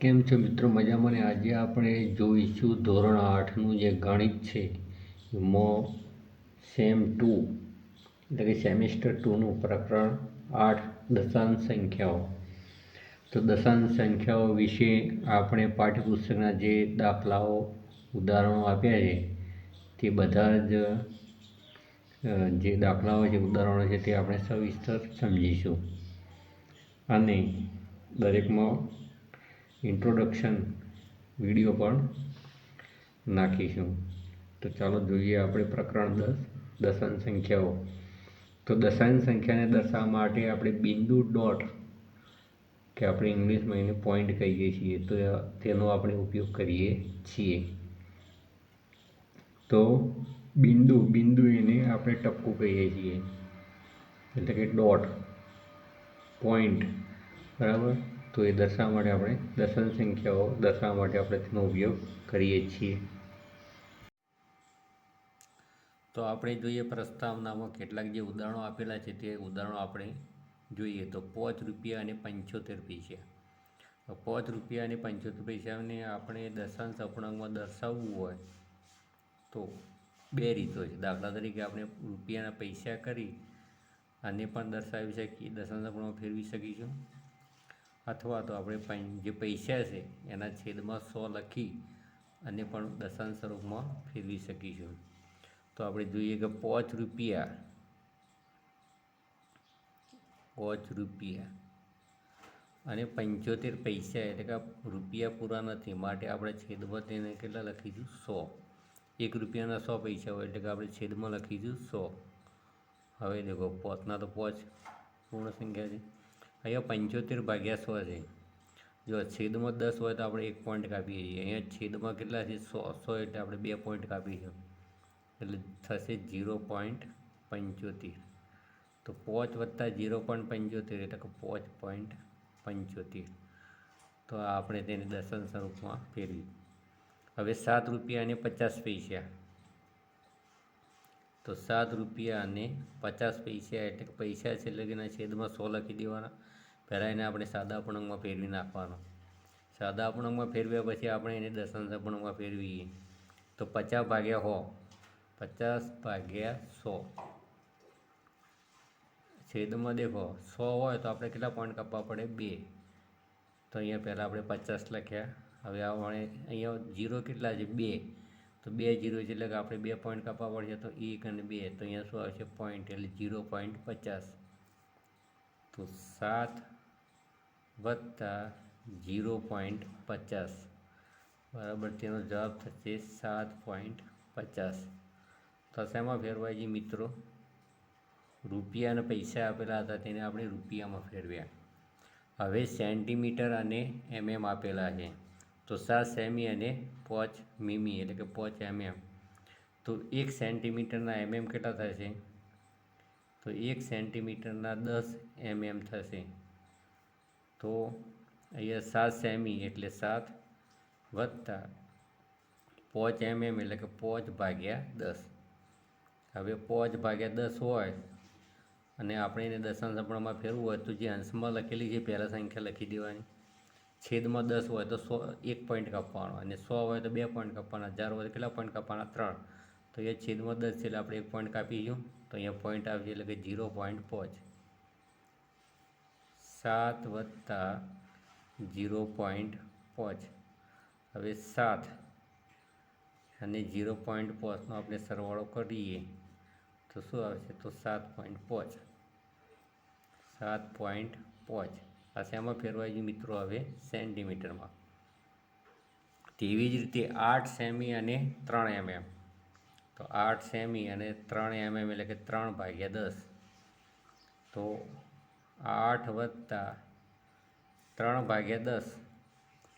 કેમ છો મિત્રો? મજામાં ને? આજે આપણે જોઈશું ધોરણ આઠનું જે ગણિત છે એમાં સેમ ટુ, એટલે કે સેમિસ્ટર ટુનું પ્રકરણ આઠ દશાંશ સંખ્યાઓ. તો દશાંશ સંખ્યાઓ વિશે આપણે પાઠ્યપુસ્તકના જે દાખલાઓ, ઉદાહરણો આપ્યા છે, તે બધા જ જે દાખલાઓ છે, ઉદાહરણો છે, તે આપણે સવિસ્તર સમજીશું. અને દરેકમાં ઇન્ટ્રોડક્શન વીડિયો પણ નાખીશું. તો ચાલો જોઈએ આપણે પ્રકરણ દસ, દશાંશ સંખ્યાઓ. તો દશાંશ સંખ્યાને દર્શાવવા માટે આપણે બિંદુ ડોટ કે આપણે ઇંગ્લિશમાં એને પોઈન્ટ કહીએ છીએ, તો તેનો આપણે ઉપયોગ કરીએ છીએ. તો બિંદુ બિંદુ એને આપણે ટપકું કહીએ છીએ. એટલે કે ડોટ પોઈન્ટ બરાબર? તો એ દર્શાવવા માટે આપણે દર્શન સંખ્યાઓ દર્શાવવા માટે આપણે તેનો ઉપયોગ કરીએ છીએ. તો આપણે જોઈએ પ્રસ્તાવનામાં કેટલાક જે ઉદાહરણો આપેલા છે તે ઉદાહરણો આપણે જોઈએ. તો પાંચ રૂપિયા અને પંચોતેર પૈસા. પાંચ રૂપિયા અને પંચોતેર પૈસાને આપણે દશાંશ અપૂર્ણાંકમાં દર્શાવવું હોય તો બે રીતો છે. દાખલા તરીકે આપણે રૂપિયાના પૈસા કરી અને પણ દર્શાવી શકીએ, દશાંશ અપૂર્ણાંક ફેરવી શકીશું. અથવા તો આપણે જે પૈસા છે, એના છેદમાં સો લખી અને પણ દશાંશ સ્વરૂપમાં ફેરવી શકીશું. તો આપણે જોઈએ કે પાંચ રૂપિયા. પાંચ રૂપિયા. અને પંચોતેર પૈસા એટલે કે રૂપિયા પૂરા નથી, માટે આપણે છેદમાં તેને કેટલા લખીશું? સો. એક રૂપિયાના સો પૈસા હોય એટલે કે આપણે છેદમાં લખીશું સો. હવે દેખો, પોચના તો પોચ પૂર્ણ સંખ્યા છે. અહીંયા પંચોતેર ભાગ્યા સો છે. જો છેદમાં દસ હોય તો આપણે એક પોઈન્ટ કાપીએ છીએ. અહીંયા છેદમાં કેટલા છે? સો સો એટલે આપણે બે પોઈન્ટ કાપીશું. એટલે થશે જીરો પોઈન્ટ પંચોતેર. તો પોચ વત્તા જીરો પોઈન્ટ પંચોતેર એટલે કે પોચ પોઈન્ટ પંચોતેર. તો આપણે તેને દર્શન સ્વરૂપમાં ફેરવી. હવે સાત રૂપિયા અને પચાસ પૈસા. તો સાત રૂપિયા અને પચાસ પૈસા એટલે પૈસા છે એના છેદમાં સો લખી દેવાના. પહેલાં એને આપણે સાદા અપૂર્ણાંકમાં ફેરવી નાખવાનો. સાદા અપૂર્ણાંકમાં ફેરવ્યા પછી આપણે એને દશાંશ અપૂર્ણાંકમાં ફેરવીએ. તો પચાસ ભાગ્યા હો પચાસ ભાગ્યા સો. છેદમાં દેખો, સો હોય તો આપણે કેટલા પોઈન્ટ કાપવા પડે? બે. તો અહીંયા પહેલાં આપણે પચાસ લખ્યા. હવે આપણે અહીંયા જીરો કેટલા છે? બે. તો બે જીરો છે એટલે કે આપણે બે પોઈન્ટ કાપવા પડશે તો એક અને બે. તો અહીંયા શું આવશે? પોઈન્ટ એટલે જીરો પોઈન્ટ પચાસ. તો સાત વત્તા જીરો પોઈન્ટ પચાસ. બરાબર, તેનો જવાબ થશે સાત પોઈન્ટ પચાસ. તો શેમાં ફેરવાય મિત્રો? રૂપિયા અને પૈસા આપેલા હતા, તેને આપણે રૂપિયામાં ફેરવ્યા. હવે સેન્ટીમીટર અને એમએમ આપેલા છે. તો સાત સેમી અને પોચ મીમી, એટલે કે પોચ એમએમ. તો એક સેન્ટીમીટરના એમએમ કેટલા થશે? તો એક સેન્ટીમીટરના દસ એમએમ થશે. તો અહીંયા સાત સેમી એટલે સાત વત્તા પોચ એમએમ એટલે કે પોચ ભાગ્યા દસ. હવે પોચ ભાગ્યા દસ હોય અને આપણે એને દશાંશ અપૂર્ણાંકમાં ફેરવું હોય તો જે અંશમાં લખેલી છે પહેલાં સંખ્યા લખી દેવાની. છેદમાં દસ હોય તો સો, એક પોઈન્ટ કાપવાનો અને સો હોય તો બે પોઈન્ટ કાપવાના હજાર હોય તો કેટલા પોઈન્ટ કાપવાના? ત્રણ. તો એ છેદમાં દસ છે એટલે આપણે એક પોઈન્ટ કાપીશું તો અહીંયા પોઈન્ટ આવશે એટલે કે ઝીરો પોઈન્ટ પાંચ. સાત વત્તા જીરો પોઈન્ટ પાંચ. હવે સાત અને જીરો પોઈન્ટ પાંચનો આપણે સરવાળો કરીએ તો શું આવશે? તો સાત પોઈન્ટ પાંચ. સાત પોઈન્ટ પાંચ. આ શેમાં ફેરવાય છે મિત્રો? હવે સેન્ટીમીટરમાં. તેવી જ રીતે આઠ સેમી અને ત્રણ એમએમ. તો આઠ સેમી અને ત્રણ એમએમ એટલે કે ત્રણ ભાગ્યા દસ. તો આઠ વત્તા ત્રણ ભાગ્યા દસ.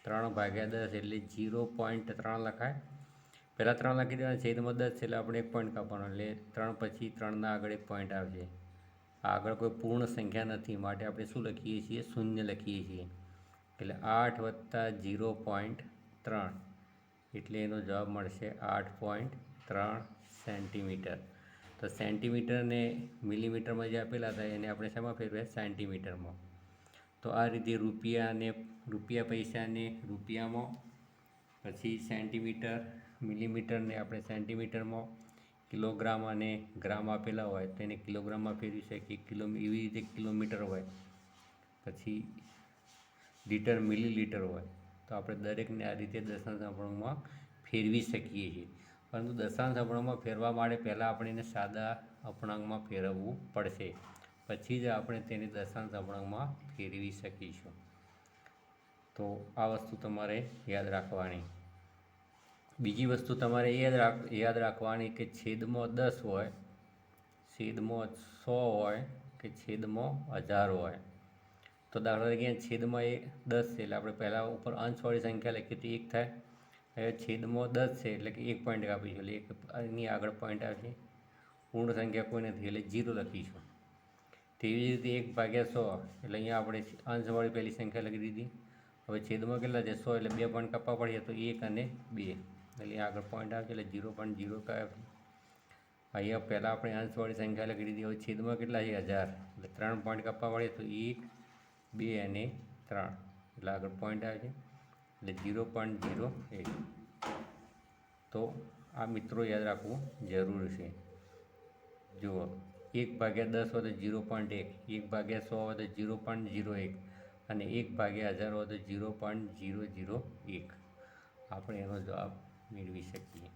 ત્રણ ભાગ્યા દસ એટલે જીરો પોઈન્ટ ત્રણ લખાય. પહેલાં ત્રણ લખી દેવાના, છેદમાં દસ એટલે આપણે એક પોઈન્ટ કાપવાનો. એટલે ત્રણ પછી ત્રણના આગળ એક પોઈન્ટ આવશે. આગળ કોઈ પૂર્ણ સંખ્યા નથી. માટે આપણે શું લખીએ છીએ? શૂન્ય લખીએ છીએ. એટલે આઠ વત્તા જીરો પોઈન્ટ ત્રણ. એટલે એનો જવાબ મળશે આઠ પોઈન્ટ ત્રણ સેન્ટીમીટર. તો સેન્ટીમીટરને મિલીમીટરમાં જે આપેલા હતા એને આપણે શેમાં ફેરવ્યા? સેન્ટીમીટરમાં. તો આ રીતે રૂપિયાને, રૂપિયા પૈસાને રૂપિયામાં, પછી સેન્ટીમીટર, મિલીમીટરને આપણે સેન્ટીમીટરમાં, કિલોગ્રામ અને ગ્રામ આપેલા હોય તો એને કિલોગ્રામમાં ફેરવી શકીએ. કિલો, એવી રીતે કિલોમીટર હોય. પછી લીટર, મિલીલીટર હોય. તો આપણે દરેકને આ રીતે દશાંશ અપૂર્ણાંકમાં ફેરવી શકીએ છીએ. પરંતુ દશાંશ અપૂર્ણાંકમાં ફેરવા માટે પહેલાં આપણે એને સાદા અપૂર્ણાંકમાં ફેરવવું પડશે. પછી જ આપણે તેને દશાંશ અપૂર્ણાંકમાં ફેરવી શકીશું. તો આ વસ્તુ તમારે યાદ રાખવાની. બીજી વસ્તુ તમારે યાદ રાખ, યાદ રાખવાની કે છેદમાં દસ હોય, છેદમાં સો હોય કે છેદમાં હજાર હોય. તો દાખલા તરીકે છેદમાં એ દસ છે એટલે આપણે પહેલાં ઉપર અંશવાળી સંખ્યા લખી હતી એક થાય. હવે છેદમાં દસ છે એટલે કે એક પોઈન્ટ કાપીશું. એટલે એક એની આગળ પોઈન્ટ આવશે. પૂર્ણ સંખ્યા કોઈ નથી. એટલે જીરો લખીશું. તેવી જ રીતે એક ભાગ્યા સો. એટલે અહીંયા આપણે અંશવાળી પહેલી સંખ્યા લખી દીધી. હવે છેદમાં કેટલા છે? સો. એટલે બે પોઈન્ટ કાપવા પડે તો એક અને બે. એટલે આગળ પોઈન્ટ આવશે. એટલે ઝીરો પોઈન્ટ ઝીરો અહીંયા પહેલાં આપણે અંશવાળી સંખ્યા લખી દીધી. હવે છેદમાં કેટલા છે? હજાર. એટલે ત્રણ પોઈન્ટ કાપવા પડે તો એક, બે અને ત્રણ. એટલે આગળ પોઈન્ટ આવે છે એટલે ઝીરો પોઈન્ટ ઝીરો એક. તો આ મિત્રો યાદ રાખવું જરૂર છે. જુઓ, એક ભાગ્યા દસ હોય ઝીરો પોઈન્ટ એક એક ભાગ્યા સો હોય તો ઝીરો પોઈન્ટ ઝીરો એક અને એક ભાગ્યા હજાર હોય તો ઝીરો પોઈન્ટ ઝીરો ઝીરો એક. આપણે એનો જવાબ મેળવી શકીએ.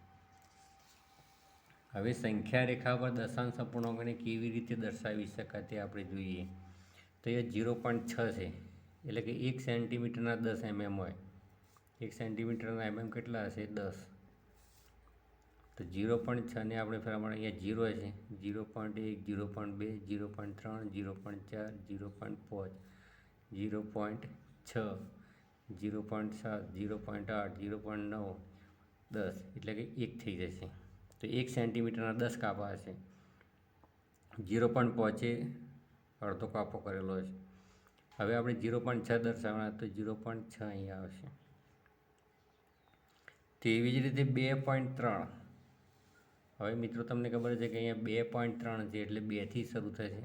હવે સંખ્યા રેખા પર દશાંશ અપૂર્ણાંકને કેવી રીતે દર્શાવી શકાય તે આપણે જોઈએ. તો એ ઝીરો પોઈન્ટ છ છે. એટલે કે એક સેન્ટીમીટરના દસ એમએમ હોય. એક સેન્ટીમીટરના એમએમ કેટલા હશે દસ તો ઝીરો પોઈન્ટ છને આપણે પ્રમાણે અહીંયા ઝીરો છે ઝીરો પોઈન્ટ એક ઝીરો પોઈન્ટ બે ઝીરો પોઈન્ટ ત્રણ ઝીરો પોઈન્ટ ચાર ઝીરો પોઈન્ટ પાંચ ઝીરો પોઈન્ટ છ ઝીરો પોઈન્ટ સાત ઝીરો પોઈન્ટ આઠ ઝીરો પોઈન્ટ નવ દસ એટલે કે એક થઈ જશે તો એક સેન્ટીમીટરના દસ કાપા હશે ઝીરો પોઈન્ટ પહોંચે અડધો કાપો કરેલો છે હવે આપણે ઝીરો પોઈન્ટ છ દર્શાવવાના તો ઝીરો પોઈન્ટ છ અહીંયા આવશે તેવી જ રીતે બે પોઈન્ટ ત્રણ. હવે મિત્રો તમને ખબર છે કે અહીંયા બે પોઈન્ટ ત્રણ છે એટલે બેથી શરૂ થશે.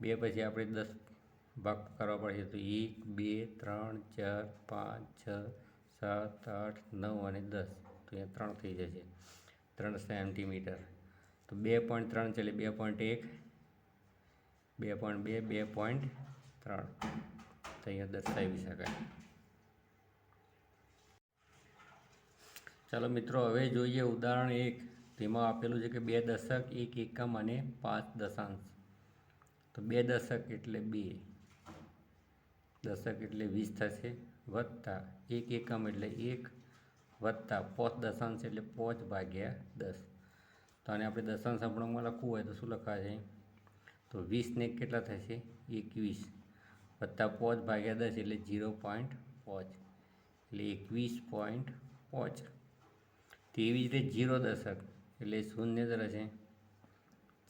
બે પછી આપણે દસ ભાગ કરવા પડશે તો એક, બે, ત્રણ, ચાર, પાંચ, છ, સાત, આઠ, નવ અને દસ. તો અહીંયા ત્રણ થઈ જશે. ત્રણ સેન્ટીમીટર તો બે પોઈન્ટ ત્રણ છે એટલે બે પોઈન્ટ એક, બે પોઈન્ટ બે બે પોઈન્ટ ત્રણ. તો અહીંયા દર્શાવી શકાય. ચાલો મિત્રો, હવે જોઈએ ઉદાહરણ એક. તેમાં આપેલું છે કે બે દશક, એક એકમ અને પાંચ દશાંશ. તો બે દશક એટલે બે. દશક એટલે વીસ થશે. વત્તા એક એકમ એટલે એક. વત્તા પોચ દશાંશ એટલે પોચ ભાગ્યા દસ. તો આને આપણે દશાંશ અપૂર્ણાંકમાં લખવું હોય તો શું લખાશે? તો વીસને કેટલા થશે? એકવીસ. વત્તા પોચ ભાગ્યા દસ એટલે ઝીરો પોઈન્ટ પોચ. એટલે એકવીસ પોઈન્ટ પોચ. તેવી જ રીતે જીરો દશક એટલે શૂન્ય રહેશે.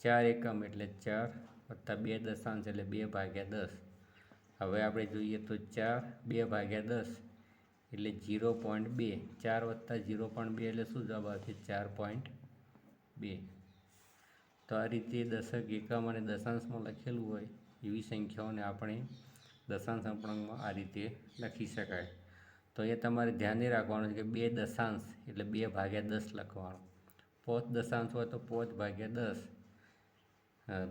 ચાર એકમ એટલે ચાર વત્તા બે દશાંશ એટલે બે ભાગ્યા દસ. હવે આપણે જોઈએ તો ચાર બે ભાગ્યા દસ એટલે જીરો પોઈન્ટ બે. ચાર વત્તા જીરો પોઈન્ટ બે એટલે શું જવાબ આવશે? ચાર પોઈન્ટ બે. તો આ રીતે દશક એકમ અને દશાંશમાં લખેલું હોય એવી સંખ્યાઓને આપણે દશાંશ અપૂર્ણાંકમાં આ રીતે લખી શકાય. તો એ તમારે ધ્યાને રાખવાનું છે કે બે દશાંશ એટલે બે ભાગ્યા દસ લખવાનું. પોચ દશાંશ હોય તો પોચ ભાગ્યા દસ.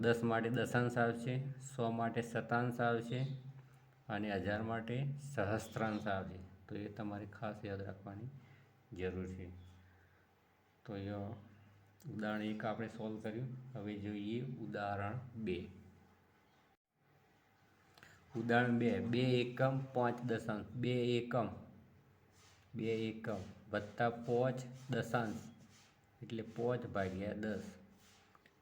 દસ માટે દશાંશ આવશે, સો માટે શતાંશ આવશે અને હજાર માટે સહસ્ત્રાંશ આવશે. તો એ તમારે ખાસ યાદ રાખવાની જરૂર છે. તો એ ઉદાહરણ એક આપણે સોલ્વ કર્યું. હવે જોઈએ ઉદાહરણ બે. ઉદાહરણ બે બે એકમ પાંચ દશાંશ. બે એકમ બે એકમ વત્તા પોચ દશાંશ એટલે પોચ ભાગ્યા દસ.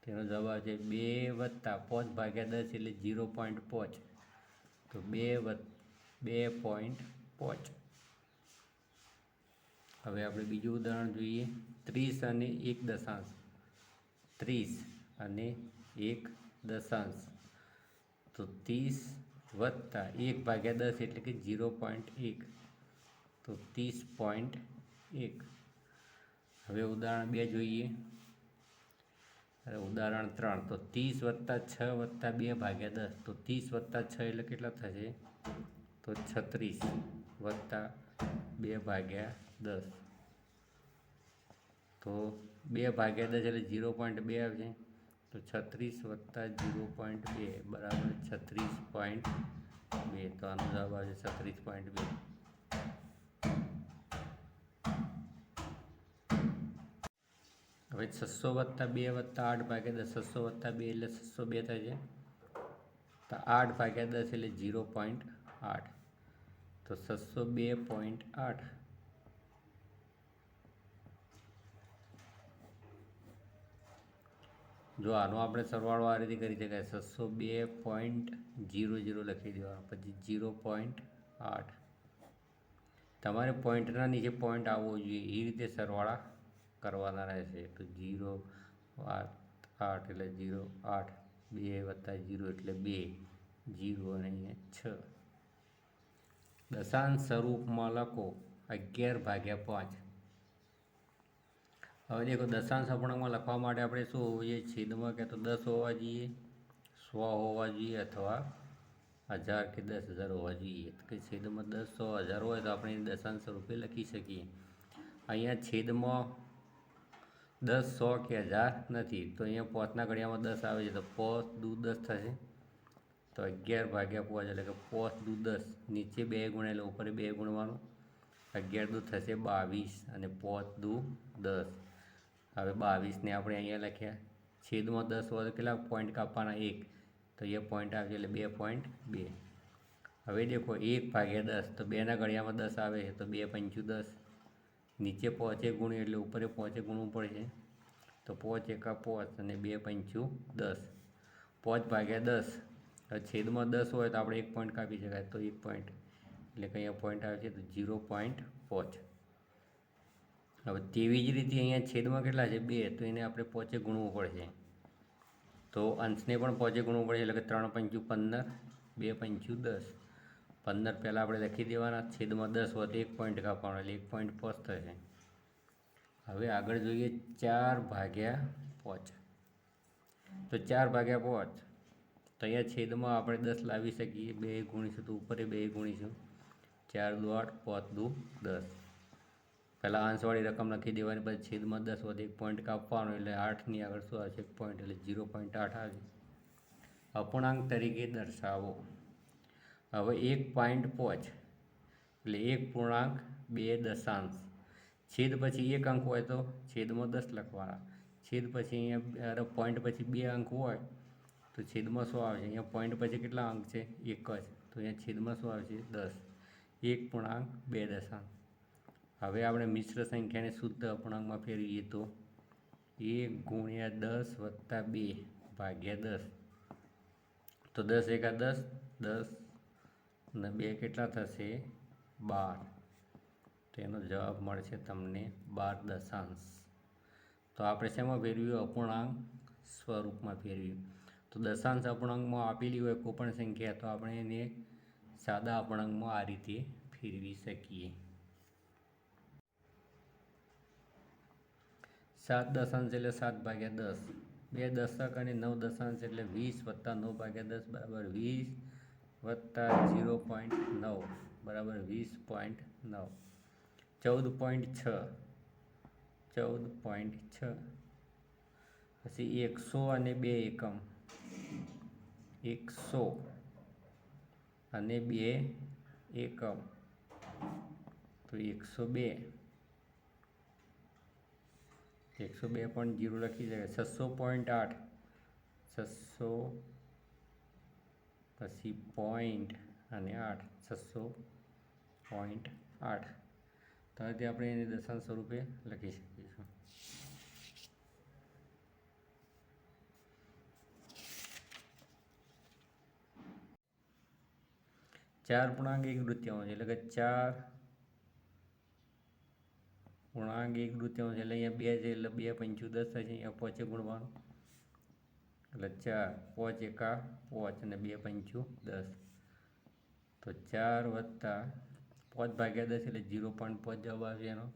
તેનો જવાબ છે બે વત્તા પોચ ભાગ્યા દસ એટલે ઝીરો પોઈન્ટ પોચ. તો બે બે પોઈન્ટ પોચ. હવે આપણે બીજું ઉદાહરણ જોઈએ. ત્રીસ અને એક દશાંશ. ત્રીસ અને એક દશાંશ. તો ત્રીસ વત્તા એક ભાગ્યા દસ એટલે કે ઝીરો પોઈન્ટ એક. તો ત્રીસ પોઈન્ટ એક. હવે ઉદાહરણ બે જોઈએ. ઉદાહરણ ત્રણ. તો ત્રીસ વત્તા છ વત્તા બે ભાગ્યા દસ. તો ત્રીસ વત્તા છ એટલે કેટલા થશે? તો છત્રીસ વત્તા બે ભાગ્યા દસ. તો બે ભાગ્યા દસ એટલે ઝીરો પોઈન્ટ બે આવશે. તો છત્રીસ વત્તા ઝીરો પોઈન્ટ બે બરાબર છત્રીસ પોઈન્ટ બે. તો આનો જવાબ આવશે છત્રીસ પોઈન્ટ બે. હવે છસો વત્તા બે વત્તા આઠ ભાગ્યા દસ, છસો વત્તા બે એટલે છસો બે થાય છે. તો આઠ ભાગ્યા દસ એટલે ઝીરો પોઈન્ટ આઠ. તો છસો બે પોઈન્ટ આઠ. જો આનો આપણે સરવાળો આ રીતે કરી શકાય. છસો બે પોઈન્ટ જીરો જીરો લખી દેવાનો. પછી જીરો પોઈન્ટ આઠ. તમારે પોઈન્ટના નીચે પોઈન્ટ આવવો જોઈએ. એ રીતે સરવાળા કરવાના રહેશે. તો જીરો આઠ આઠ એટલે જીરો, આઠ, બે વત્તા જીરો એટલે બે, જીરો અને અહીંયા છ. દશાંશ સ્વરૂપમાં લખો અગિયાર ભાગ્યા પાંચ. હવે દેખો દશાંશ અપૂર્ણાંકમાં લખવા માટે આપણે શું હોવું જોઈએ છેદમાં કે તો દસ હોવા જોઈએ સો હોવા જોઈએ અથવા હજાર કે દસ હજાર હોવા જોઈએ. કે છેદમાં દસ સો હજાર હોય તો આપણે દશાંશ સ્વરૂપે લખી શકીએ. અહીંયા છેદમાં દસ સો કે હજાર નથી. તો અહીંયા પોતના ઘડિયામાં દસ આવે છે, તો પોત દૂ દસ થશે. તો અગિયાર ભાગ્યા પાંચ એટલે કે પોત દુ દસ. નીચે બે ગુણ એટલે ઉપર બે ગુણવાનું. અગિયાર દૂધ થશે બાવીસ અને પોત દૂ દસ. હવે બાવીસને આપણે અહીંયા લખ્યા. છેદમાં દસ હોય તો કેટલા? પોઈન્ટ કાપવાના એક. તો એ પોઈન્ટ આવશે એટલે બે પોઈન્ટ બે. હવે દેખો, એક ભાગ્યા દસ. તો બેના ઘડિયામાં દસ આવે છે, તો બે પંચું દસ. નીચે પહોંચે ગુણ્યું એટલે ઉપરે પહોંચે ગુણવું પડશે. તો પોચ એકા પોચ અને બે પંચું દસ. પોચ ભાગ્યા દસ છેદમાં દસ હોય તો આપણે એક પોઈન્ટ કાપી શકાય. તો એક પોઈન્ટ એટલે કે અહીંયા પોઈન્ટ આવે છે તો ઝીરો પોઈન્ટ પોચ. હવે તેવી જ રીતે અહીંયા છેદમાં કેટલા છે? બે. તો એને આપણે પોચે ગુણવું પડશે. તો અંશને પણ પોચે ગુણવું પડશે. એટલે કે ત્રણ પંચું પંદર, બે પંચું દસ. પંદર પહેલાં આપણે લખી દેવાના, છેદમાં દસ તો એક પોઈન્ટ કાપવાનો, એટલે એક પોઈન્ટ પોચ થશે. હવે આગળ જોઈએ ચાર ભાગ્યા પોચ. તો ચાર ભાગ્યા પોચ. તો અહીંયા છેદમાં આપણે દસ લાવી શકીએ. બે ગુણીશું તો ઉપર બે ગુણીશું. ચાર દુ આઠ, પોચ દુ દસ. પહેલાં અંશવાળી રકમ લખી દેવાની, પછી છેદમાં દસ વધે એક પોઈન્ટ કાપવાનો, એટલે આઠની આગળ શું આવશે? એક પોઈન્ટ એટલે ઝીરો પોઈન્ટ આઠ આવે. અપૂર્ણાંક તરીકે દર્શાવો. હવે એક પોઈન્ટ પોચ, એટલે એક પૂર્ણાંક બે દશાંશ. છેદ પછી એક અંક હોય તો છેદમાં દસ લખવાના. છેદ પછી અહીંયા પોઈન્ટ પછી બે અંક હોય તો છેદમાં શું આવશે? અહીંયા પોઈન્ટ પછી કેટલા અંક છે? એક જ. તો અહીંયા છેદમાં શું આવશે? દસ. એક પૂર્ણાંક બે દશાંશ. હવે આપણે મિશ્ર સંખ્યાને શુદ્ધ અપૂર્ણાંકમાં ફેરવીએ તો એક ગુણ્યા દસ વત્તા બે ભાગ્યા દસ. તો દસ એકા દસ દસ અને બે કેટલા થશે? બાર. તો એનો જવાબ મળશે તમને બાર દશાંશ. તો આપણે શેમાં ફેરવ્યું? અપૂર્ણાંક સ્વરૂપમાં ફેરવ્યું. તો દશાંશ અપૂર્ણાંકમાં આપેલી હોય કોઈપણ સંખ્યા, તો આપણે એને સાદા અપૂર્ણાંકમાં આ રીતે ફેરવી શકીએ. સાત દશાંશ એટલે સાત ભાગ્યા દસ. બે દશક અને નવ દશાંશ એટલે વીસ વત્તા નવ ભાગ્યા દસ બરાબર વીસ. વત્તા ઝીરો પોઈન્ટ નવ, બરાબર વીસ પોઈન્ટ નવ. ચૌદ પોઈન્ટ છ, ચૌદ પોઈન્ટ છ. પછી એકસો અને બે એકમ. એકસો અને બે એકમ. તો એકસો બે. એકસો બે પોઈન્ટ જીરો લખી શકાય. છસો પોઈન્ટ આઠ. છસો પછી પોઈન્ટ અને આઠ, છસો પોઈન્ટ આઠ. તો હવે આપણે એને દશાંશ સ્વરૂપે લખી શકીશું ચાર પૂર્ણાંક એક વૃત્યાંશ એટલે કે ચાર પૂર્ણાંક એક વૃત્યાંશ એટલે અહીંયા બે છે, એટલે બે પંચું દસ થાય છે, અહીંયા પોચે ગુણવાનું. એટલે ચાર, પોચ એકા, પોચ અને બે પંચું, દસ. તો ચાર વત્તા પોચ ભાગ્યા દસ એટલે ઝીરો પોઈન્ટ પાંચ જવાબ આવશે એનો.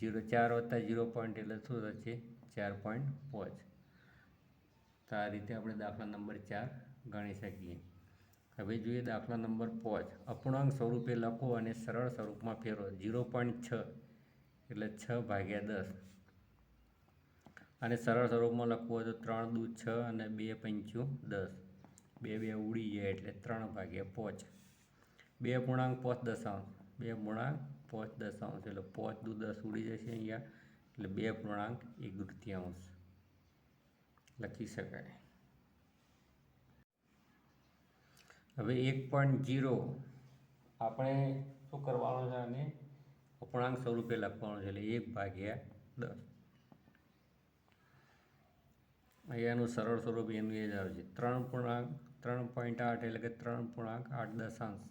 જીરો ચાર વત્તા ઝીરો પોઈન્ટ એટલે શું થશે? ચાર પોઈન્ટ પાંચ. તો આ રીતે આપણે દાખલા નંબર ચાર ગણી શકીએ. હવે જોઈએ દાખલા નંબર પાંચ. અપૂર્ણાંક સ્વરૂપે લખો અને સરળ સ્વરૂપમાં ફેરવો. ઝીરો પોઈન્ટ છ એટલે છ ભાગ્યા દસ. અને સરળ સ્વરૂપમાં લખવું હોય તો ત્રણ દૂ છ અને બે પંચું દસ. બે બે ઉડી જાય એટલે ત્રણ ભાગ્યા પોચ. બે પૂર્ણાંક પોચ દશાંશ. બે પૂર્ણાંક પોચ દશાંશ એટલે પોચ દૂ દસ ઉડી જશે અહીંયા. એટલે બે પૂર્ણાંક એક તૃતીયાંશ. લખી શકાય. હવે એક પોઈન્ટ જીરો આપણે શું કરવાનું છે અને અપૂર્ણાંક સ્વરૂપે લખવાનું છે એટલે એક ભાગ્યા દસ. અહીંયાનું સરળ સ્વરૂપ એનું એ જ છે. ત્રણ પૂર્ણાંક, ત્રણ પોઈન્ટ આઠ એટલે કે ત્રણ પૂર્ણાંક આઠ દશાંશ.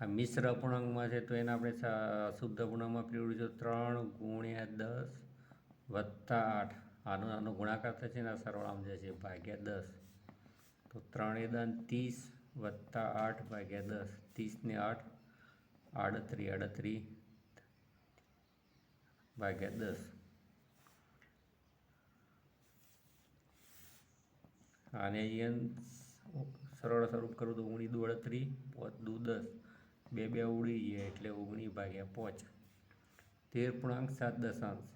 આ મિશ્ર અપૂર્ણાંકમાં છે તો એને આપણે શુદ્ધ અપૂર્ણાંકમાં પીવડ્યું છે ત્રણ ગુણ્યા દસ વત્તા આઠ. આનો આનો ગુણાકાર થશે ને આ સરવાળામાં જશે ભાગ્યા દસ. તો ત્રણે દાન ત્રીસ વત્તા આઠ ભાગ્યા દસ. ત્રીસને આઠ આડત્રીસ આડત્રીસ ભાગ્યા દસ. આને અહીંયા સરળ સ્વરૂપ કરું તો ઓગણી દુ અડત્રીસ પાંચ દુ દસ, બે બે ઉડી ગયા એટલે ઓગણી ભાગ્યા પોચ. તેર પૂર્ણાંક સાત દશાંશ.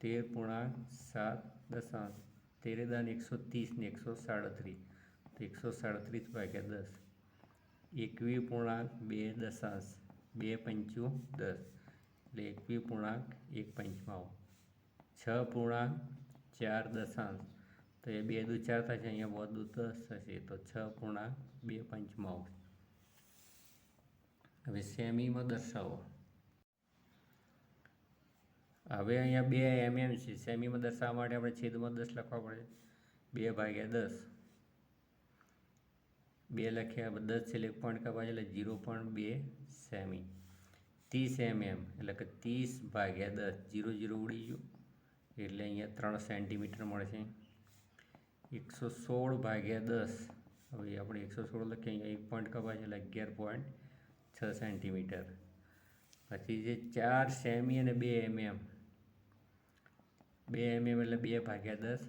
તેર પૂર્ણાંક સાત દશાંશ. તેરે દાન એકસો ત્રીસ ને એકસો સાડત્રીસ. તો એકસો સાડત્રીસ ભાગ્યા દસ. એકવી પૂર્ણાંક બે દશાંશ. બે પંચું દસ. એટલે એકવી પૂર્ણાંક એક પંચમાં છ પૂર્ણાંક ચાર દશાંશ. તો એ બે દૂધ ચાર થશે, અહીંયા વધુ દસ થશે. તો છ પૂર્ણાંક બે પંચમાવ હવે સેમીમાં દર્શાવો. હવે અહીંયા બે એમએમ છે. સેમીમાં દર્શાવવા માટે આપણે છેદમાં દસ લખવા પડે. બે ભાગ્યા દસ. બે લખ્યા દસ છે એટલે પોઈન્ટ કપાય એટલે ઝીરો પોઈન્ટ બે સેમી. ત્રીસ એમએમ, એટલે કે ત્રીસ ભાગ્યા દસ. જીરો જીરો ઉડી ગયું. એટલે અહીંયા ત્રણ સેન્ટીમીટર મળશે. એકસો સોળ ભાગ્યા દસ. હવે આપણે એકસો સોળ લખીએ અહીંયા એક પોઈન્ટ કપાય છે, એટલે અગિયાર પોઈન્ટ છ સેન્ટીમીટર પછી જે ચાર સેમી અને બે એમએમ બે એમએમ એટલે બે ભાગ્યા દસ,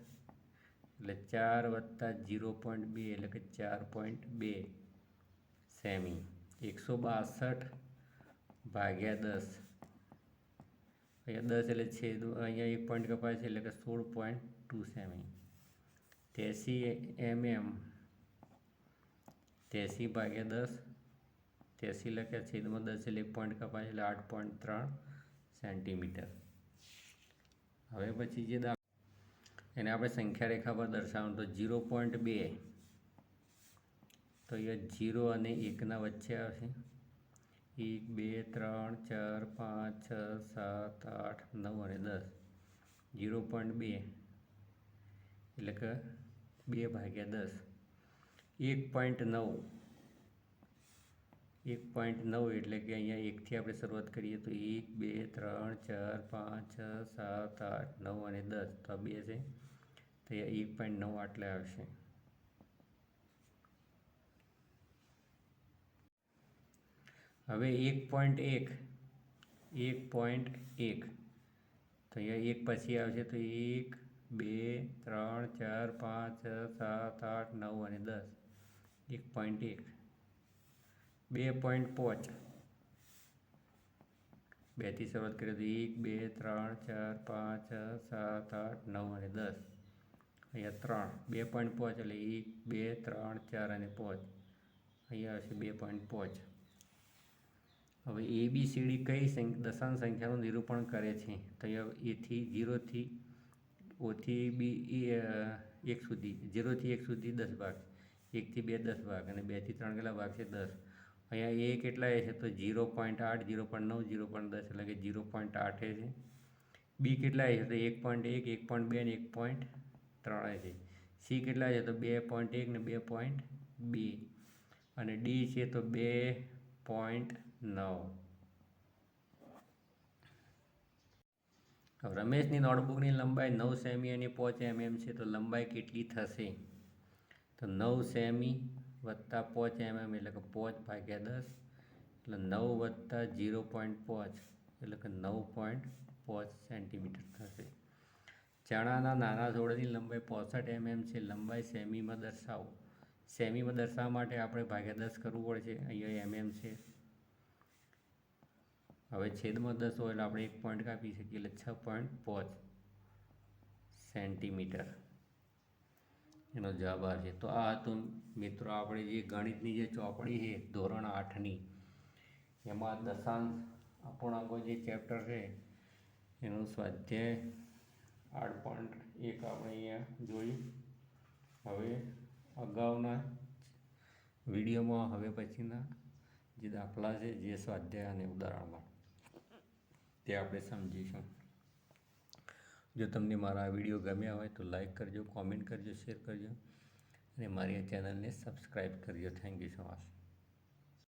એટલે ચાર વત્તા જીરો પોઈન્ટ બે એટલે કે ચાર પોઈન્ટ બે સેમી એકસો બાસઠ ભાગ્યા દસ. અહીંયા દસ એટલે છેદ, અહીંયા એક પોઈન્ટ કપાય છે એટલે કે સોળ પોઈન્ટ ટુ સેમી ત્યાંસી એમએમ ત્યાંસી ભાગ્યા દસ. ત્યાંસી લખ્યા છેદમાં દસ એટલે એક પોઈન્ટ કપાય એટલે આઠ પોઈન્ટ ત્રણ સેન્ટીમીટર હવે પછી જે દા એને આપણે સંખ્યા રેખા પર દર્શાવવાનું તો જીરો પોઈન્ટ બે. તો અહીંયા જીરો અને એકના વચ્ચે આવશે. એક, બે, ત્રણ, ચાર, પાંચ, છ, સાત, આઠ, નવ અને દસ. જીરો પોઈન્ટ બે. એટલે કે બે ભાગ્યા દસ. એક પોઈન્ટ નવ. એક પોઈન્ટ નવ એટલે કે અહીંયા એકથી આપણે શરૂઆત કરીએ તો એક, બે, ત્રણ, ચાર, પાંચ, છ, સાત, આઠ, નવ અને દસ. તો આ બે છે. તો અહીંયા એક પોઈન્ટ નવ આટલે આવશે. હવે એક પોઈન્ટ એક. એક પોઈન્ટ એક. તો અહીંયા એક પછી આવશે તો એક બે, ત્રણ, ચાર, પાંચ, છ, સાત, આઠ, નવ અને દસ. એક પોઈન્ટ એક. બે પોઈન્ટ પાંચ. બેથી શરૂઆત કરીએ તો એક, બે, ત્રણ, ચાર, પાંચ, છ, સાત, આઠ, નવ અને દસ. અહીંયા ત્રણ. બે પોઈન્ટ પાંચ એટલે એક, બે, ત્રણ, ચાર અને પાંચ. અહીંયા હશે બે પોઈન્ટ પાંચ. હવે એ બી સીડી કઈ દશાંશ સંખ્યાનું નિરૂપણ કરે છે? તો એથી ઝીરોથી ઓથી બી એક સુધી, ઝીરોથી એક સુધી દસ ભાગ. એકથી બે દસ ભાગ અને બેથી ત્રણ કેટલા ભાગ છે? દસ. અહીંયા એ કેટલા છે? તો ઝીરો પોઈન્ટ આઠ, ઝીરો પોઈન્ટ નવ, ઝીરો પોઈન્ટ દસ, એટલે કે ઝીરો પોઈન્ટ આઠે છે. બી કેટલા છે? તો એક પોઈન્ટ એક એક પોઈન્ટ બે ને એક પોઈન્ટ ત્રણે છે. સી કેટલા છે? તો બે પોઈન્ટ એક ને બે પોઈન્ટ બે. અને ડી છે તો બે પોઈન્ટ નવ. રમેશની નોટબુકની લંબાઈ નવ સેમી અને પાંચ એમએમ છે, તો લંબાઈ કેટલી થશે? તો નવ સેમી વત્તા પાંચ એમએમ એટલે કે પાંચ ભાગ્યા દસ, એટલે નવ વત્તા જીરો પોઈન્ટ પાંચ, એટલે કે નવ પોઈન્ટ પાંચ સેન્ટીમીટર થશે. ચણાના નાના છોડની લંબાઈ પોસઠ એમએમ છે, લંબાઈ સેમીમાં દર્શાવો. સેમીમાં દર્શાવવા માટે આપણે ભાગ્યા દસ કરવું પડશે, અહીંયા એમએમ છે. હવે છેદમાં દસ હોય એટલે આપણે એક પોઈન્ટ કાપી શકીએ એટલે છ પોઈન્ટ પાંચ સેન્ટીમીટર એનો જવાબ આવશે. તો આ હતું મિત્રો આપણે જે ગણિતની જે ચોપડી છે, ધોરણ આઠની, એમાં દશાંશ અપૂર્ણાંકો જે ચેપ્ટર છે, એનું સ્વાધ્યાય આઠ પોઈન્ટ એક આપણે અહીંયા જોયું. હવે અગાઉના વિડીયોમાં, હવે પછીના જે દાખલા છે, જે સ્વાધ્યાય અને ઉદાહરણમાં. તે આપણે સમજીશું. જો તમને મારા આ વીડિયો ગમ્યા હોય તો લાઈક કરજો, કોમેન્ટ કરજો, શેર કરજો. અને મારી આ ચેનલને સબસ્ક્રાઈબ કરજો. Thank you so much.